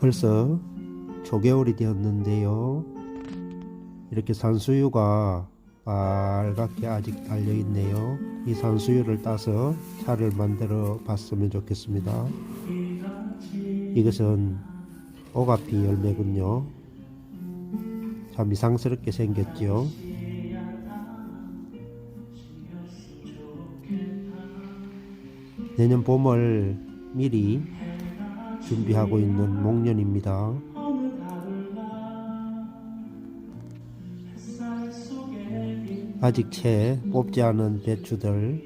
벌써 초겨울이 되었는데요. 이렇게 산수유가 빨갛게 아직 달려 있네요. 이 산수유를 따서 차를 만들어 봤으면 좋겠습니다. 이것은 오가피 열매군요. 참 이상스럽게 생겼죠. 내년 봄을 미리 준비하고 있는 목련입니다. 아직 채 뽑지 않은 배추들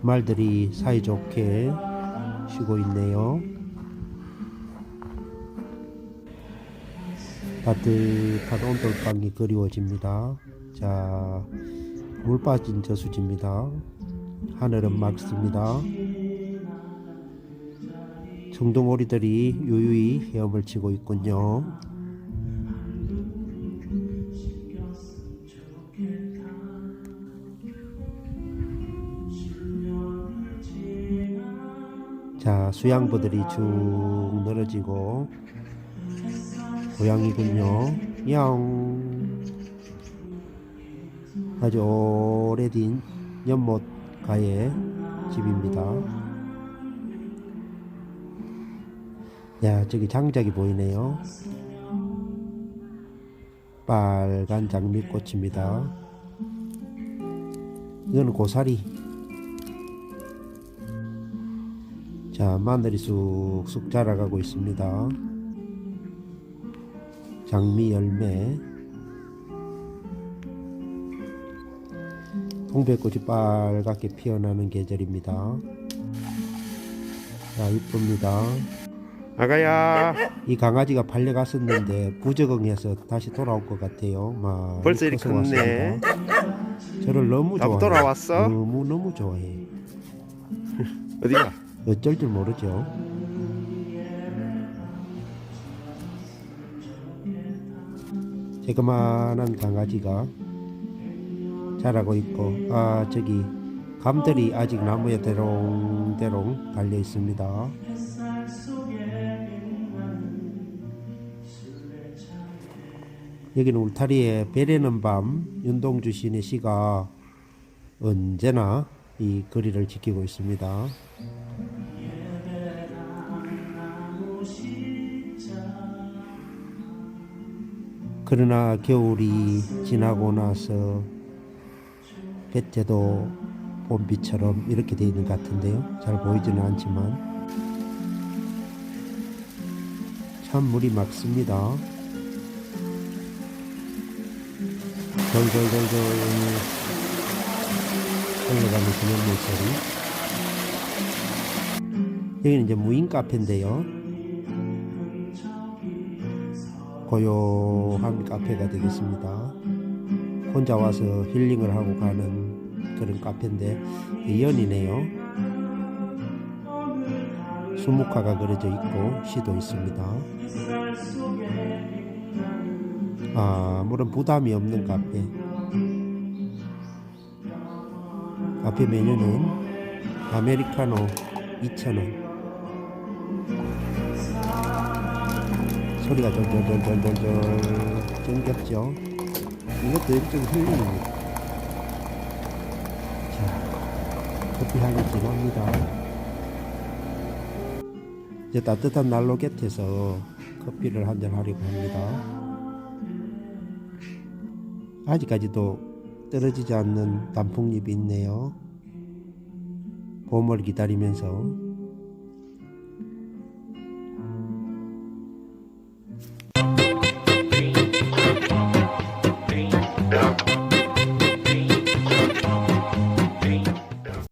말들이 사이좋게 쉬고 있네요. 따뜻한 온돌방이 그리워집니다. 자, 물 빠진 저수지입니다. 하늘은 맑습니다. 청둥오리들이 유유히 헤엄을 치고 있군요. 자, 수양부들이 쭉 늘어지고 고양이군요. 양. 아주 오래된 연못 가의 집입니다. 야, 저기 장작이 보이네요. 빨간 장미꽃입니다. 이거는 고사리. 자, 마늘이 쑥쑥 자라가고 있습니다. 장미 열매. 동백꽃이 빨갛게 피어나는 계절입니다. 자, 이쁩니다. 아가야 이 강아지가 팔려갔었는데 부적응해서 다시 돌아올 것 같아요. 막 벌써 이렇게 컸네. 왔습니다. 저를 너무 나도 좋아해. 돌아왔어? 너무 너무 좋아해. 어디가? 어쩔 줄 모르죠. 조그만한 강아지가 자라고 있고 아 저기 감들이 아직 나무에 대롱대롱 달려 있습니다. 여기는 울타리에 베레는 밤 윤동주 시인의 시가 언제나 이 거리를 지키고 있습니다. 그러나 겨울이 지나고 나서 배때도 봄비처럼 이렇게 되어 있는 것 같은데요. 잘 보이지는 않지만 참 물이 맑습니다. 돌돌돌돌 흘러가는 그냥 물소리. 여기는 이제 무인 카페인데요. 고요한 카페가 되겠습니다. 혼자 와서 힐링을 하고 가는 그런 카페인데 연이네요. 수묵화가 그려져 있고 시도 있습니다. 아, 물론 부담이 없는 카페. 카페 메뉴는 아메리카노 2,000원. 소리가 졸졸졸졸졸 정겹죠? 이것도 일종 힐링입니다. 자, 커피 향이 진합니다. 이제 따뜻한 난로 곁에서 커피를 한잔 하려고 합니다. 아직까지도 떨어지지 않는 단풍잎이 있네요. 봄을 기다리면서